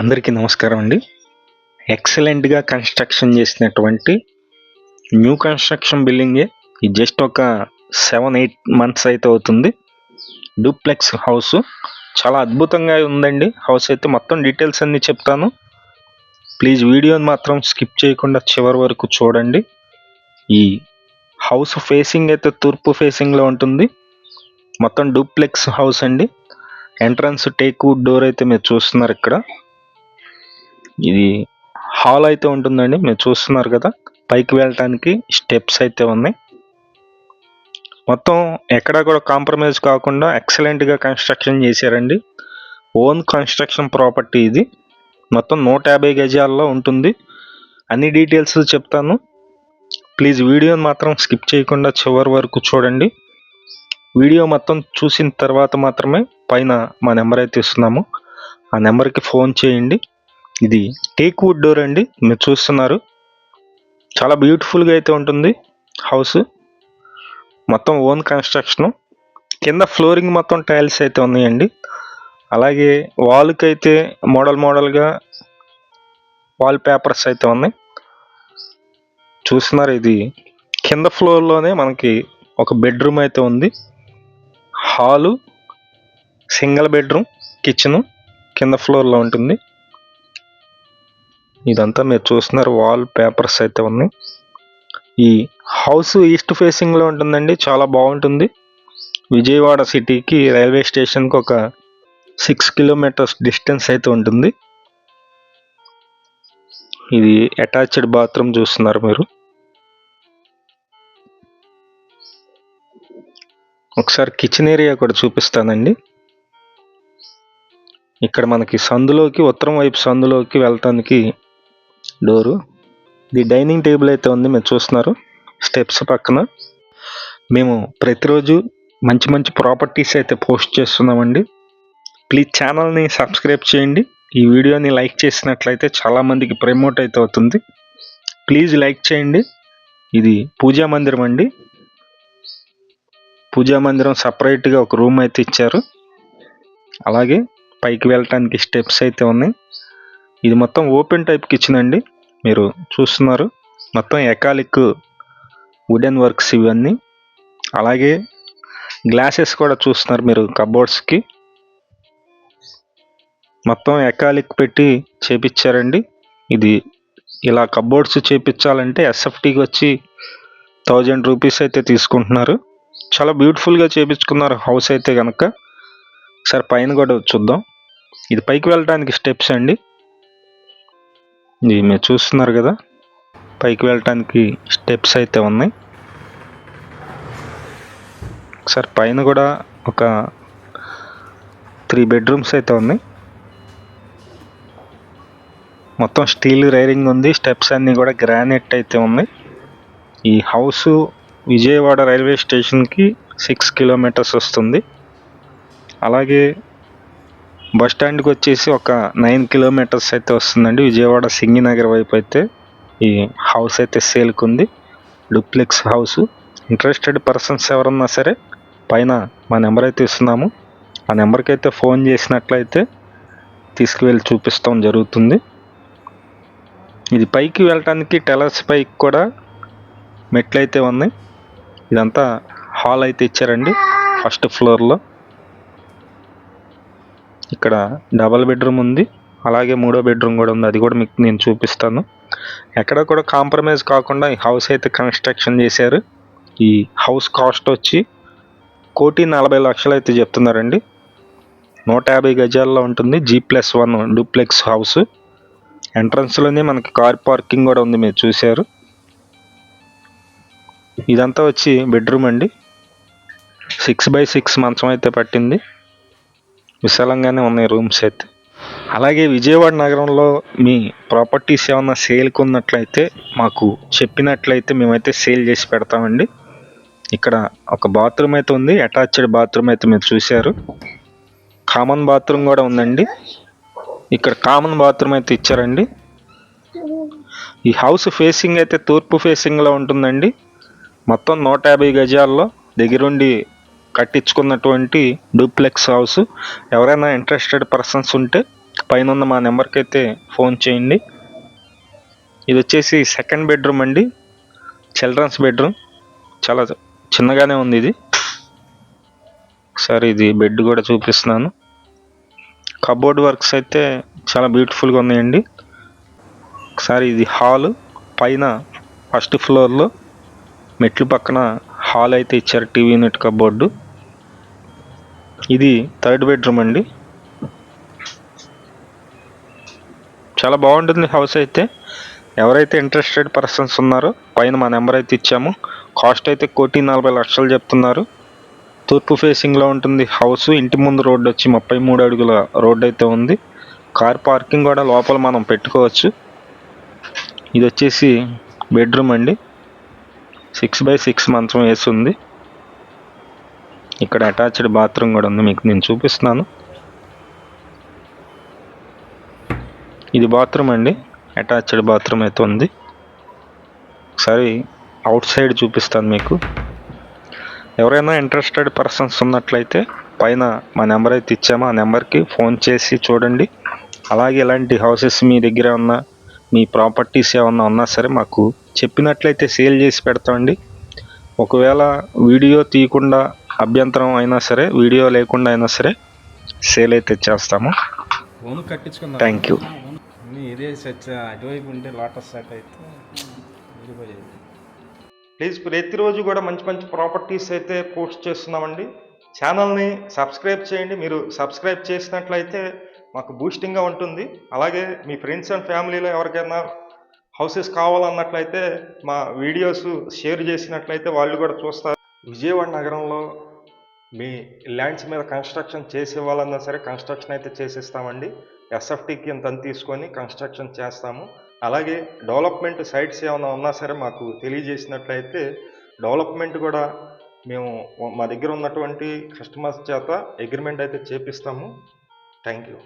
అందరికీ నమస్కారం అండి. ఎక్సలెంట్గా కన్స్ట్రక్షన్ చేసినటువంటి న్యూ కన్స్ట్రక్షన్ బిల్డింగే. ఇది జస్ట్ ఒక సెవెన్ ఎయిట్ మంత్స్ అయితే అవుతుంది. Duplex house. చాలా అద్భుతంగా ఉందండి. హౌస్ అయితే మొత్తం డీటెయిల్స్ అన్నీ చెప్తాను. ప్లీజ్ వీడియోని మాత్రం స్కిప్ చేయకుండా చివరి వరకు చూడండి. ఈ హౌస్ ఫేసింగ్ అయితే తూర్పు ఫేసింగ్లో ఉంటుంది. మొత్తం డూప్లెక్స్ హౌస్ అండి. ఎంట్రన్స్ టేక్ డోర్ అయితే మీరు చూస్తున్నారు ఇక్కడ. ఇది హాల్ అయితే ఉంటుందండి మీరు చూస్తున్నారు కదా. పైకి వెళ్ళటానికి స్టెప్స్ అయితే ఉన్నాయి. మొత్తం ఎక్కడా కూడా కాంప్రమైజ్ కాకుండా ఎక్సలెంట్గా కన్స్ట్రక్షన్ చేశారండి. ఓన్ కన్స్ట్రక్షన్ ప్రాపర్టీ ఇది. మొత్తం నూట యాభై గజాల్లో ఉంటుంది. అన్ని డీటెయిల్స్ చెప్తాను. ప్లీజ్ వీడియోని మాత్రం స్కిప్ చేయకుండా చివరి వరకు చూడండి. వీడియో మొత్తం చూసిన తర్వాత మాత్రమే పైన మా నెంబర్ అయితే ఇస్తున్నాము. ఆ నెంబర్కి ఫోన్ చేయండి. ఇది టేక్ వుడ్ డోర్ అండి. మీరు చూస్తున్నారు. చాలా బ్యూటిఫుల్గా అయితే ఉంటుంది హౌస్. మొత్తం ఓన్ కన్స్ట్రక్షన్. కింద ఫ్లోరింగ్ మొత్తం టైల్స్ అయితే ఉన్నాయండి. అలాగే వాల్కి అయితే మోడల్ మోడల్గా వాల్ పేపర్స్ అయితే ఉన్నాయి. చూస్తున్నారు ఇది. కింద ఫ్లోర్లోనే మనకి ఒక బెడ్రూమ్ అయితే ఉంది. హాలు సింగిల్ బెడ్రూమ్ కిచెన్ కింద ఫ్లోర్లో ఉంటుంది. ఇదంతా మీరు చూస్తున్నారు వాల్ పేపర్స్ అయితే ఉన్నాయి. ఈ హౌస్ ఈస్ట్ ఫేసింగ్లో ఉంటుందండి చాలా బాగుంటుంది. విజయవాడ సిటీకి రైల్వే స్టేషన్కి ఒక సిక్స్ కిలోమీటర్స్ డిస్టెన్స్ అయితే ఉంటుంది. ఇది అటాచ్డ్ బాత్రూమ్ చూస్తున్నారు మీరు. ఒకసారి కిచెన్ ఏరియా కూడా చూపిస్తానండి. ఇక్కడ మనకి సందులోకి ఉత్తరం వైపు సందులోకి వెళ్తానికి డోరు. ఇది డైనింగ్ టేబుల్ అయితే ఉంది మీరు చూస్తున్నారు. స్టెప్స్ పక్కన. మేము ప్రతిరోజు మంచి మంచి ప్రాపర్టీస్ అయితే పోస్ట్ చేస్తున్నామండి. ప్లీజ్ ఛానల్ని సబ్స్క్రైబ్ చేయండి. ఈ వీడియోని లైక్ చేసినట్లయితే చాలామందికి ప్రమోట్ అయితే అవుతుంది. ప్లీజ్ లైక్ చేయండి. ఇది పూజా మందిరం అండి. పూజా మందిరం సపరేట్గా ఒక రూమ్ అయితే ఇచ్చారు. అలాగే పైకి వెళ్ళటానికి స్టెప్స్ అయితే ఉన్నాయి. ఇది మొత్తం ఓపెన్ టైప్ కిచెన్ అండి మీరు చూస్తున్నారు. మొత్తం ఎకాలిక్ వుడెన్ వర్క్స్ ఇవన్నీ. అలాగే గ్లాసెస్ కూడా చూస్తున్నారు మీరు కబోర్డ్స్కి. మొత్తం ఎకాలిక్ పెట్టి చేపించారండి ఇది ఇలా కబోర్డ్స్ చేపించాలంటే ఎస్ఎఫ్టీకి వచ్చి థౌజండ్ రూపీస్ అయితే తీసుకుంటున్నారు. చాలా బ్యూటిఫుల్గా చేపించుకున్నారు హౌస్ అయితే కనుక సరే పైన కూడా చూద్దాం. ఇది పైకి వెళ్ళడానికి స్టెప్స్ అండి. ఇది మీరు చూస్తున్నారు కదా పైకి వెళ్ళటానికి స్టెప్స్ అయితే ఉన్నాయి. ఒకసారి పైన కూడా ఒక త్రీ బెడ్రూమ్స్ అయితే ఉన్నాయి. మొత్తం స్టీల్ రైరింగ్ ఉంది స్టెప్స్ అన్నీ కూడా గ్రానైట్ అయితే ఉన్నాయి. ఈ హౌస్ విజయవాడ రైల్వే స్టేషన్కి సిక్స్ కిలోమీటర్స్ వస్తుంది. అలాగే బస్ స్టాండ్కి వచ్చేసి ఒక నైన్ కిలోమీటర్స్ అయితే వస్తుందండి. విజయవాడ సింగినగర్ వైపు అయితే ఈ హౌస్ అయితే సేల్కి ఉంది డూప్లెక్స్ హౌస్. ఇంట్రెస్టెడ్ పర్సన్స్ ఎవరన్నా సరే పైన మా నెంబర్ అయితే ఇస్తున్నాము. ఆ నెంబర్కి అయితే ఫోన్ చేసినట్లయితే తీసుకువెళ్ళి చూపిస్తాం జరుగుతుంది. ఇది పైకి వెళ్ళటానికి టెలర్స్ పైకి కూడా మెట్లు అయితే ఉన్నాయి. ఇదంతా హాల్ అయితే ఇచ్చారండి. ఫస్ట్ ఫ్లోర్లో. ఇక్కడ డబల్ బెడ్రూమ్ ఉంది. అలాగే మూడో బెడ్రూమ్ కూడా ఉంది. అది కూడా మీకు నేను చూపిస్తాను. ఎక్కడ కూడా కాంప్రమైజ్ కాకుండా ఈ హౌస్ అయితే కన్స్ట్రక్షన్ చేశారు. ఈ హౌస్ కాస్ట్ వచ్చి కోటి నలభై లక్షలు అయితే చెప్తున్నారండి. నూట యాభై గజాల్లో ఉంటుంది. G plus one duplex house. ఎంట్రన్స్లోనే మనకి కార్ పార్కింగ్ కూడా ఉంది మీరు చూశారు. ఇదంతా వచ్చి బెడ్రూమ్ అండి. సిక్స్ బై సిక్స్ మంచం అయితే పట్టింది. విశాలంగానే ఉన్నాయి రూమ్స్ అయితే అలాగే విజయవాడ నగరంలో మీ ప్రాపర్టీస్ ఏమన్నా సేల్కి ఉన్నట్లయితే మాకు చెప్పినట్లయితే మేమైతే సేల్ చేసి పెడతామండి. ఇక్కడ ఒక బాత్రూమ్ అయితే ఉంది అటాచ్డ్ బాత్రూమ్ అయితే మీరు చూశారు. కామన్ బాత్రూమ్ కూడా ఉందండి. ఇక్కడ కామన్ బాత్రూమ్ అయితే ఇచ్చారండి. ఈ హౌస్ ఫేసింగ్ అయితే తూర్పు ఫేసింగ్లో ఉంటుందండి. మొత్తం నూట యాభై గజాల్లో దగ్గరుండి కట్టించుకున్నటువంటి డూప్లెక్స్ హౌస్. ఎవరైనా ఇంట్రెస్టెడ్ పర్సన్స్ ఉంటే పైన ఉన్న మా నెంబర్కి అయితే ఫోన్ చేయండి. ఇది వచ్చేసి సెకండ్ బెడ్రూమ్ అండి. Children's bedroom. చాలా చిన్నగానే ఉంది ఇది. ఒకసారి ఇది బెడ్ కూడా చూపిస్తున్నాను. కబోర్డ్ వర్క్స్ అయితే చాలా బ్యూటిఫుల్గా ఉన్నాయండి. ఒకసారి ఇది హాల్. పైన ఫస్ట్ ఫ్లోర్లో మెట్లు పక్కన హాల్ అయితే ఇచ్చారు టీవీ యూనిట్ కబోర్డు. ఇది థర్డ్ బెడ్రూమ్ అండి. చాలా బాగుంటుంది హౌస్ అయితే. ఎవరైతే ఇంట్రెస్టెడ్ పర్సన్స్ ఉన్నారో పైన మా నెంబర్ అయితే ఇచ్చాము. కాస్ట్ అయితే కోటి నలభై లక్షలు చెప్తున్నారు. తూర్పు ఫేసింగ్లో ఉంటుంది హౌస్ ఇంటి ముందు రోడ్డు వచ్చి ముప్పై మూడు అడుగుల రోడ్డు అయితే ఉంది. కార్ పార్కింగ్ కూడా లోపల మనం పెట్టుకోవచ్చు. ఇది వచ్చేసి బెడ్రూమ్ అండి. సిక్స్ బై సిక్స్ మంచం వేసి ఉంది. ఇక్కడ అటాచ్డ్ బాత్రూమ్ కూడా ఉంది మీకు నేను చూపిస్తున్నాను. ఇది బాత్రూమ్ అండి అటాచ్డ్ బాత్రూమ్ అయితే ఉంది. ఒకసారి అవుట్ సైడ్ చూపిస్తాను మీకు. ఎవరైనా ఇంట్రెస్టెడ్ పర్సన్స్ ఉన్నట్లయితే పైన మా నెంబర్ అయితే ఇచ్చామో ఆ నెంబర్కి ఫోన్ చేసి చూడండి. అలాగే ఇలాంటి హౌసెస్ మీ దగ్గర ఉన్న మీ ప్రాపర్టీస్ ఏమన్నా ఉన్నా సరే మాకు చెప్పినట్లయితే సేల్ చేసి పెడతామండి. ఒకవేళ వీడియో తీయకుండా అభ్యంతరం అయినా సరే వీడియో లేకుండా అయినా సరే సేల్ అయితే చేస్తాము. ఫోన్ థ్యాంక్ యూ ఇదే సచ్చ అటువైపు ఉంటే లోటస్ సెట్ అయితే ప్లీజ్ ప్రతిరోజు కూడా మంచి మంచి ప్రాపర్టీస్ అయితే పోస్ట్ చేస్తున్నామండి. ఛానల్ని సబ్స్క్రైబ్ చేయండి. మీరు సబ్స్క్రైబ్ చేసినట్లయితే మాకు బూస్టింగ్గా ఉంటుంది. అలాగే మీ ఫ్రెండ్స్ అండ్ ఫ్యామిలీలో ఎవరికైనా హౌసెస్ కావాలన్నట్లయితే మా వీడియోస్ షేర్ చేసినట్లయితే వాళ్ళు కూడా చూస్తారు. విజయవాడ నగరంలో మీ ల్యాండ్స్ మీద కన్స్ట్రక్షన్ చేసే వాళ్ళన్నా సరే కన్స్ట్రక్షన్ అయితే చేసిస్తామండి. ఎస్ఎఫ్టీకి ఇంత తీసుకొని కన్స్ట్రక్షన్ చేస్తాము. అలాగే డెవలప్మెంట్ సైట్స్ ఏమైనా ఉన్నా సరే మాకు తెలియజేసినట్లయితే డెవలప్మెంట్ కూడా మేము మా దగ్గర ఉన్నటువంటి కస్టమర్స్ చేత అగ్రిమెంట్ అయితే చేపిస్తాము. Thank you.